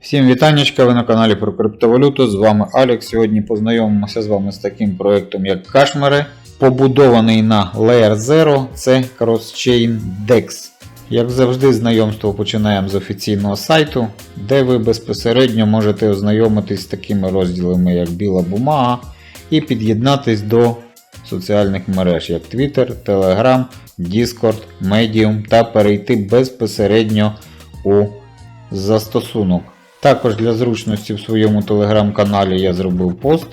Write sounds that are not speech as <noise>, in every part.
Всім вітаннячка, ви на каналі про криптовалюту. З вами Алекс. Сьогодні познайомимося з вами з таким проєктом, як Кашмери, побудований на Layer 0, це Crosschain DEX. Як завжди, знайомство починаємо з офіційного сайту, де ви безпосередньо можете ознайомитись з такими розділами, як біла бумага, і під'єднатись до соціальних мереж, як Twitter, Telegram, Discord, Medium та перейти безпосередньо у застосунок. Також для зручності в своєму телеграм-каналі я зробив пост,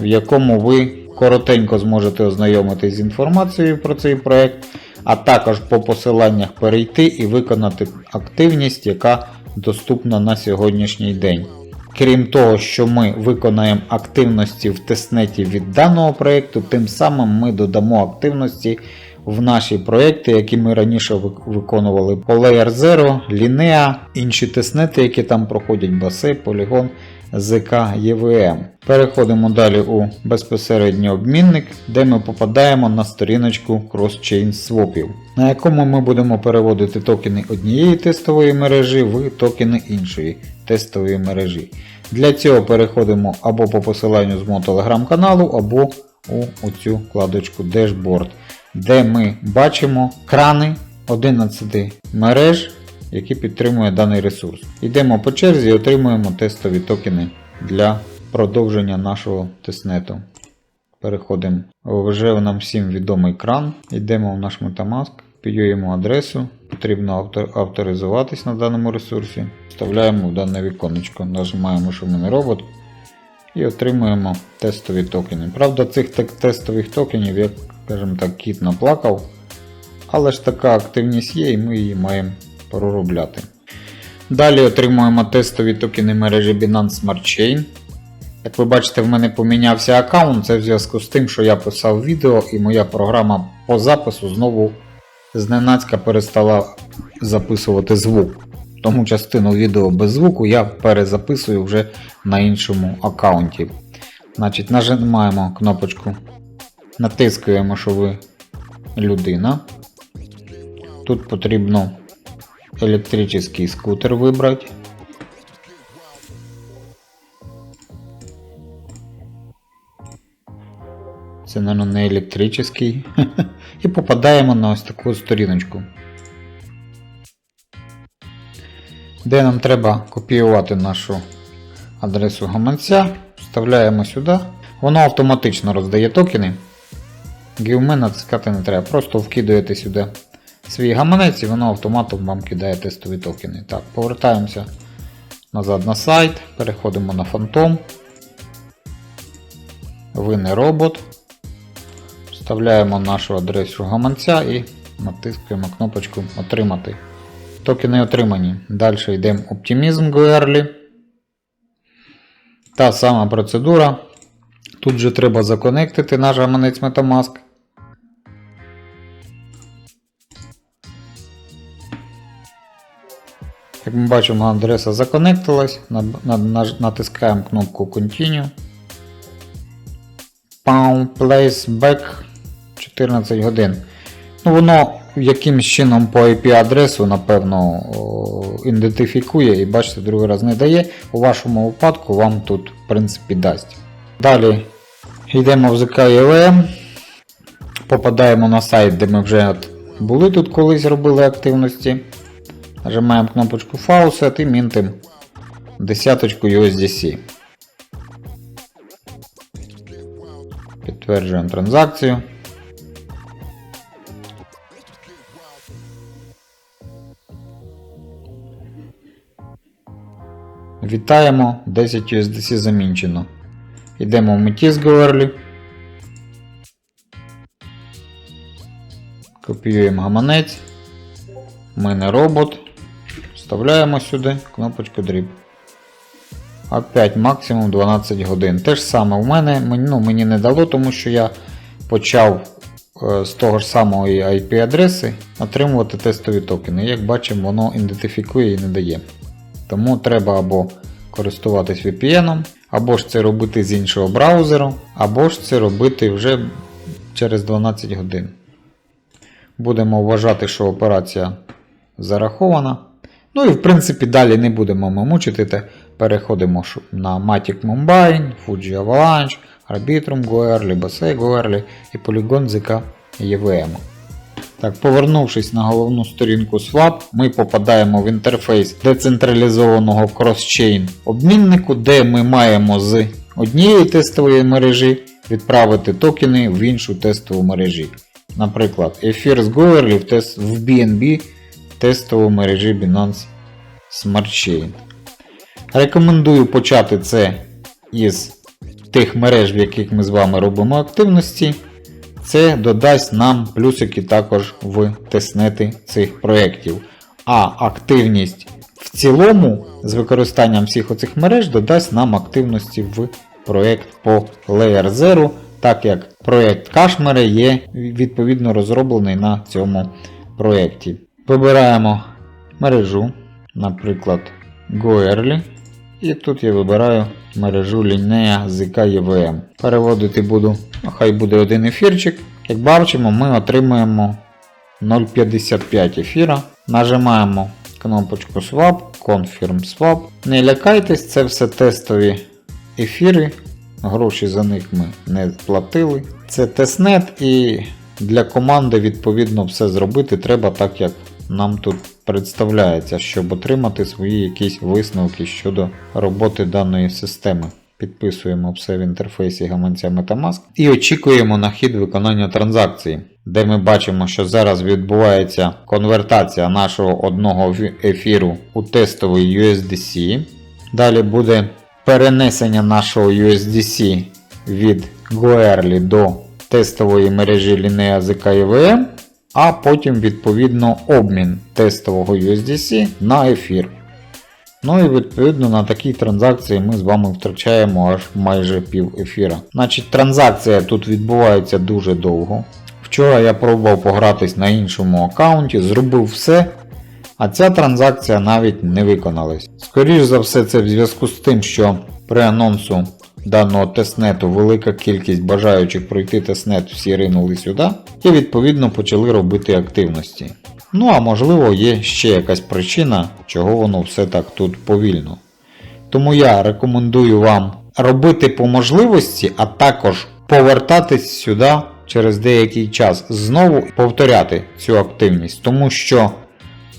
в якому ви коротенько зможете ознайомитись з інформацією про цей проект, а також по посиланнях перейти і виконати активність, яка доступна на сьогоднішній день. Крім того, що ми виконаємо активності в тестнеті від даного проєкту, тим самим ми додамо активності в наші проєкти, які ми раніше виконували по Layer 0, Linea, інші тестнети, які там проходять Басе, Polygon, ZK, EVM. Переходимо далі у безпосередньо обмінник, де ми попадаємо на сторіночку Cross-Chain свопів, на якому ми будемо переводити токени однієї тестової мережі в токени іншої тестової мережі. Для цього переходимо або по посиланню з мого телеграм-каналу, або у цю вкладочку Dashboard, де ми бачимо крани 11 мереж, які підтримує даний ресурс. Йдемо по черзі і отримуємо тестові токени для продовження нашого тестнету. Переходимо вже нам всім відомий кран. Йдемо в наш Metamask, копіюємо адресу. Потрібно авто- авторизуватись на даному ресурсі. Вставляємо в дане віконечко. Нажимаємо, що мене робот. І отримуємо тестові токени. Правда, цих тестових токенів, як скажімо так, кіт наплакав. Але ж така активність є, і ми її маємо проробляти. Далі отримуємо тестові токени мережі Binance Smart Chain. Як ви бачите, в мене помінявся аккаунт. Це в зв'язку з тим, що я писав відео і моя програма по запису знову зненацька перестала записувати звук. Тому частину відео без звуку я перезаписую вже на іншому аккаунті. Значить, нажимаємо кнопочку, натискаємо, що ви людина. Тут потрібно електричний скутер вибрати. Це, мабуть, не електричний. <laughs> І попадаємо на ось таку сторіночку. Де нам треба копіювати нашу адресу гаманця, вставляємо сюди. Воно автоматично роздає токени. GiveMe натискати не треба, просто вкидаєте сюди свій гаманець і воно автоматом вам кидає тестові токени. Так, повертаємося назад на сайт, переходимо на Phantom. Ви не робот. Вставляємо нашу адресу гаманця і натискаємо кнопочку Отримати. Токени отримані. Далі йдемо Optimism Guerli. Та сама процедура. Тут же треба законектити наш гаманець Metamask. Як ми бачимо, адреса законектилась. Натискаємо кнопку Continue. Pound Place Back 14 годин. Ну, воно якимсь чином по IP-адресу, напевно, ідентифікує і бачите, другий раз не дає. У вашому випадку вам тут, в принципі, дасть. Далі йдемо в ZK EVM, попадаємо на сайт, де ми вже були тут колись робили активності. Нажимаємо кнопочку Faucet і мінтим десяточку USDC. Підтверджуємо транзакцію. Вітаємо, 10 USDC замінчено. Йдемо в Metis Goerli. Копіюємо гаманець. Ми не робот. Вставляємо сюди кнопочку Drip. Опять максимум 12 годин. Те ж саме в мене ну, мені не дало, тому що я почав е, з того ж самого IP-адреси отримувати тестові токени. Як бачимо, воно ідентифікує і не дає. Тому треба або користуватись VPN, або ж це робити з іншого браузеру, або ж це робити вже через 12 годин. Будемо вважати, що операція зарахована. Ну і в принципі далі не будемо ми мучити. Те. Переходимо на Matic Mumbai, Fuji Avalanche, Arbitrum Goerli, Base Goerli і Polygon ZK EVM. Так, повернувшись на головну сторінку Swap, ми попадаємо в інтерфейс децентралізованого кросчейн обміннику, де ми маємо з однієї тестової мережі відправити токени в іншу тестову мережі. Наприклад, ефір з Goerli в BNB тестову мережі Binance Smart Chain. Рекомендую почати це із тих мереж, в яких ми з вами робимо активності. Це додасть нам плюсики також в тестнети цих проєктів. А активність в цілому з використанням всіх оцих мереж додасть нам активності в проєкт по Layer Zero, так як проєкт Кашмери є відповідно розроблений на цьому проєкті. Вибираємо мережу, наприклад, Goerli. І тут я вибираю мережу Linea ZK EVM. Переводити буду, хай буде один ефірчик. Як бачимо, ми отримуємо 0,55 ефіра. Нажимаємо кнопочку Swap, Confirm Swap. Не лякайтесь, це все тестові ефіри. Гроші за них ми не платили. Це тестнет і для команди відповідно все зробити треба так, як нам тут представляється, щоб отримати свої якісь висновки щодо роботи даної системи. Підписуємо все в інтерфейсі гаманця Metamask і очікуємо на хід виконання транзакції, де ми бачимо, що зараз відбувається конвертація нашого одного ефіру у тестовий USDC. Далі буде перенесення нашого USDC від Goerli до тестової мережі Linea ZK EVM, а потім відповідно обмін тестового USDC на ефір. Ну і відповідно на такій транзакції ми з вами втрачаємо аж майже пів ефіра. Значить, транзакція тут відбувається дуже довго. Вчора я пробував погратись на іншому аккаунті, зробив все, а ця транзакція навіть не виконалась. Скоріше за все, це в зв'язку з тим, що при анонсу даного тестнету велика кількість бажаючих пройти тестнет всі ринули сюди і відповідно почали робити активності. Ну а можливо є ще якась причина, чого воно все так тут повільно. Тому я рекомендую вам робити по можливості, а також повертатись сюди через деякий час, знову повторяти цю активність, тому що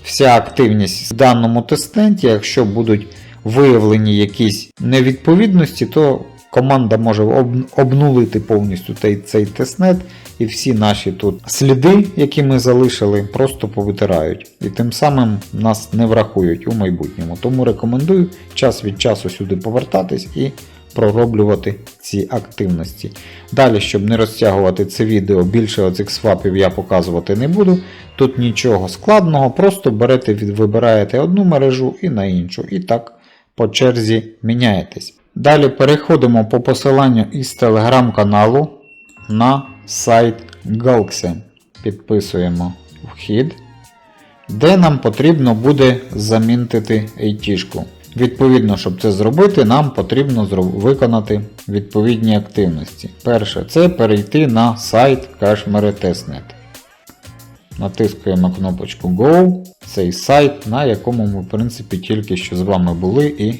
вся активність в даному тестнеті, якщо будуть виявлені якісь невідповідності, то команда може об- обнулити повністю цей, тестнет, і всі наші тут сліди, які ми залишили, просто повитирають. І тим самим нас не врахують у майбутньому. Тому рекомендую час від часу сюди повертатись і пророблювати ці активності. Далі, щоб не розтягувати це відео, більше оцих свапів я показувати не буду. Тут нічого складного, просто берете, вибираєте одну мережу і на іншу. І так по черзі міняєтесь. Далі переходимо по посиланню із телеграм-каналу на сайт Galaxy. Підписуємо вхід, де нам потрібно буде замінтити айтішку. Відповідно, щоб це зробити, нам потрібно виконати відповідні активності. Перше, це перейти на сайт Cashmere Testnet. Натискуємо кнопочку Go, цей сайт, на якому ми, в принципі, тільки що з вами були і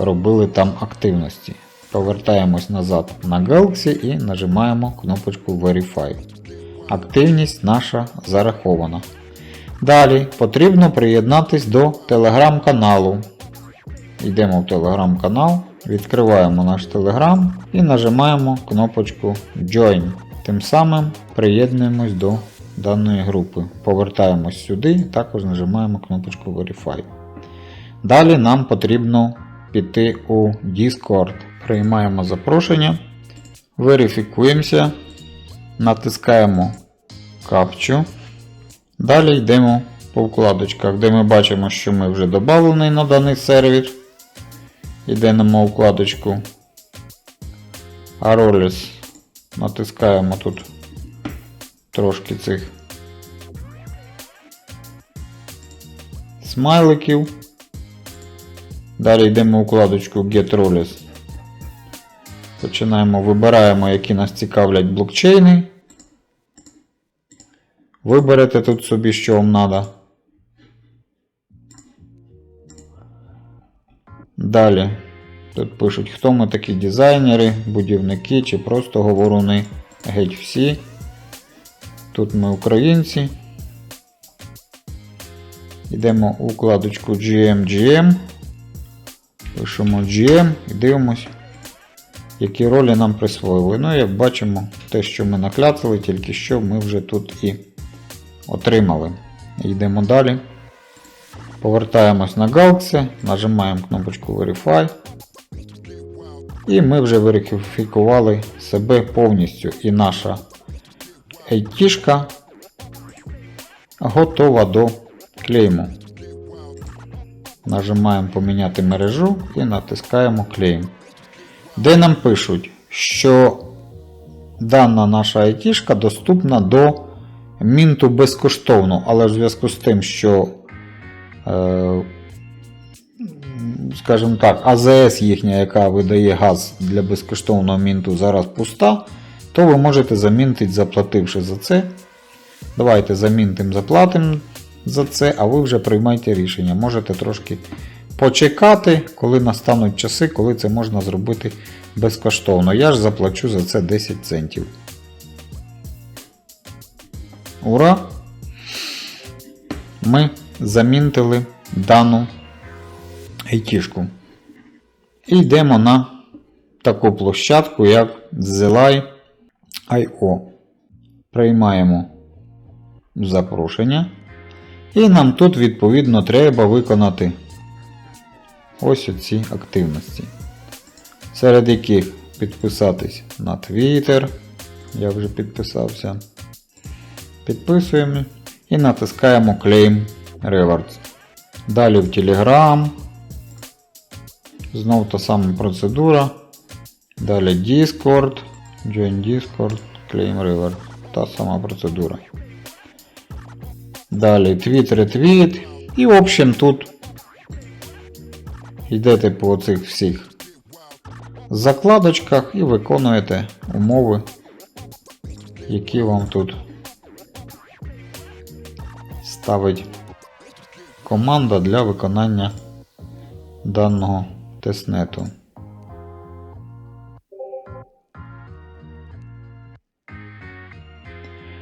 робили там активності. Повертаємось назад на Galaxy і нажимаємо кнопочку Verify. Активність наша зарахована. Далі потрібно приєднатись до телеграм-каналу. Йдемо в телеграм-канал, відкриваємо наш телеграм і нажимаємо кнопочку Join. Тим самим приєднуємось до даної групи. Повертаємось сюди, також нажимаємо кнопочку Verify. Далі нам потрібно піти у Discord. Приймаємо запрошення, верифікуємося, натискаємо капчу. Далі йдемо по вкладочках, де ми бачимо, що ми вже додавлені на даний сервер. Йдемо вкладочку Arolis. Натискаємо тут трошки цих смайликів. Далі йдемо у вкладочку Get Roles. Починаємо, вибираємо, які нас цікавлять блокчейни. Виберете тут собі, що вам треба. Далі. Тут пишуть, хто ми такі дизайнери, будівники чи просто говоруни. Геть всі. Тут ми українці. Йдемо у вкладочку GM GM. Пишемо GM і дивимось, які ролі нам присвоїли. Ну, як бачимо, те, що ми накляцали, тільки що ми вже тут і отримали. Йдемо далі. Повертаємось на Galaxy, нажимаємо кнопочку Verify. І ми вже верифікували себе повністю. І наша IT готова до клейму. Нажимаємо поміняти мережу і натискаємо клейм. Де нам пишуть, що дана наша IT доступна до мінту безкоштовно, але в зв'язку з тим, що е, скажімо так, АЗС їхня, яка видає газ для безкоштовного мінту, зараз пуста, то ви можете замінтити, заплативши за це. Давайте замінтим, заплатимо за це, а ви вже приймайте рішення. Можете трошки почекати, коли настануть часи, коли це можна зробити безкоштовно. Я ж заплачу за це 10 центів. Ура! Ми замінтили дану айтішку. І йдемо на таку площадку, як Zelai.io. Приймаємо запрошення. І нам тут, відповідно, треба виконати ось оці активності. Серед яких підписатись на Twitter. Я вже підписався. Підписуємо і натискаємо Claim Rewards. Далі в Telegram. Знов та сама процедура. Далі Discord. Join Discord, Claim Reward. Та сама процедура. Далі твіт, ретвіт. І в общем тут йдете по цих всіх закладочках і виконуєте умови, які вам тут ставить команда для виконання даного тестнету.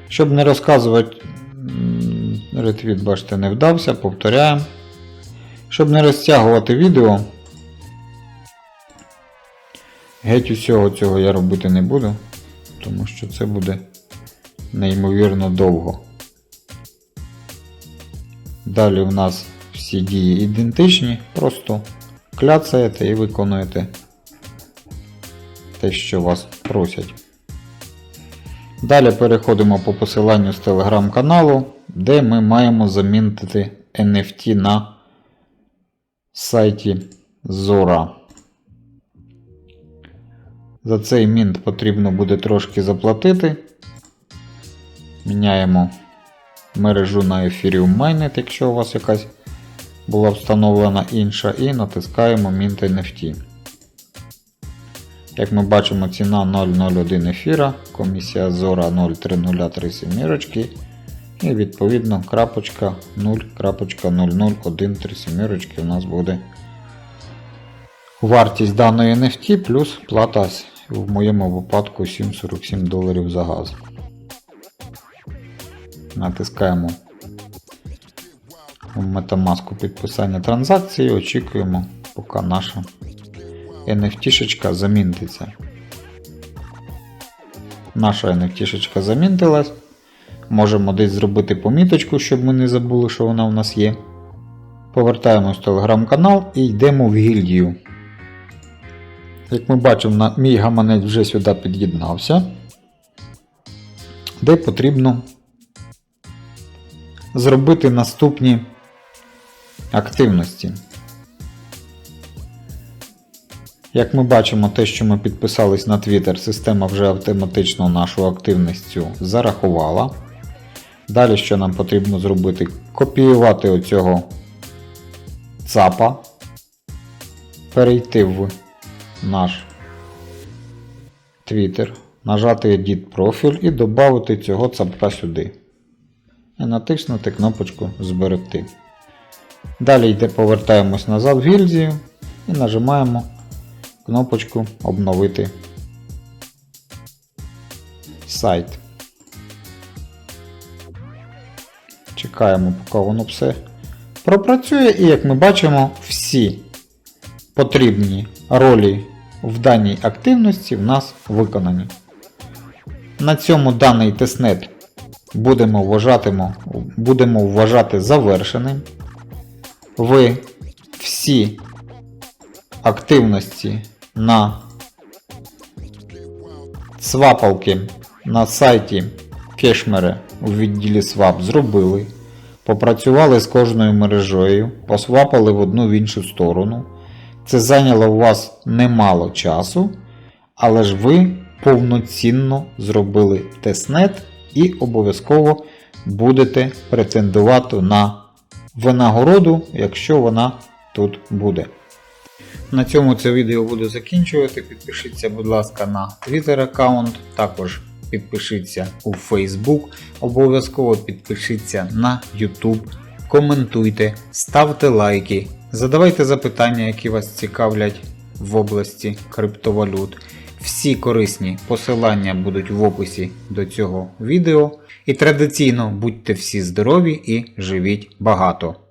Щоб не розказувати, ретвіт, бачите, не вдався, повторяємо. Щоб не розтягувати відео, геть усього цього я робити не буду, тому що це буде неймовірно довго. Далі в нас всі дії ідентичні, просто кляцаєте і виконуєте те, що вас просять. Далі переходимо по посиланню з телеграм-каналу, де ми маємо замінити NFT на сайті Zora. За цей мінт потрібно буде трошки заплатити. Міняємо мережу на Ethereum Mainnet, якщо у вас якась була встановлена інша, і натискаємо Mint NFT. Як ми бачимо, ціна 0,01 ефіра, комісія Zora 0,3037 мірочки. І відповідно крапочка 0.00137 у нас буде вартість даної NFT плюс плата в моєму випадку 7,47 доларів за газ. Натискаємо в Metamask підписання транзакції, очікуємо, поки наша NFT-шечка замінтиться. Наша NFT-шечка замінтилась. Можемо десь зробити поміточку, щоб ми не забули, що вона в нас є. Повертаємось в телеграм-канал і йдемо в гільдію. Як ми бачимо, мій гаманець вже сюди під'єднався, де потрібно зробити наступні активності. Як ми бачимо, те, що ми підписались на Twitter, система вже автоматично нашу активність зарахувала. Далі, що нам потрібно зробити? Копіювати оцього ЦАПа, перейти в наш Twitter, нажати Edit профіль і додати цього цапка сюди. І натиснути кнопочку Зберегти. Далі йде, повертаємось назад в гільдію і нажимаємо кнопочку Обновити сайт. Чекаємо, поки воно все пропрацює, і як ми бачимо, всі потрібні ролі в даній активності в нас виконані. На цьому даний тестнет будемо, вважатимо, будемо вважати завершеним. Ви всі активності на свапалки на сайті кешмери у відділі Swap зробили. Попрацювали з кожною мережею, посвапали в одну в іншу сторону. Це зайняло у вас немало часу, але ж ви повноцінно зробили тестнет і обов'язково будете претендувати на винагороду, якщо вона тут буде. На цьому це відео буду закінчувати. Підпишіться, будь ласка, на Twitter аккаунт, також підпишіться у Facebook, обов'язково підпишіться на YouTube, коментуйте, ставте лайки, задавайте запитання, які вас цікавлять в області криптовалют. Всі корисні посилання будуть в описі до цього відео. І традиційно будьте всі здорові і живіть багато.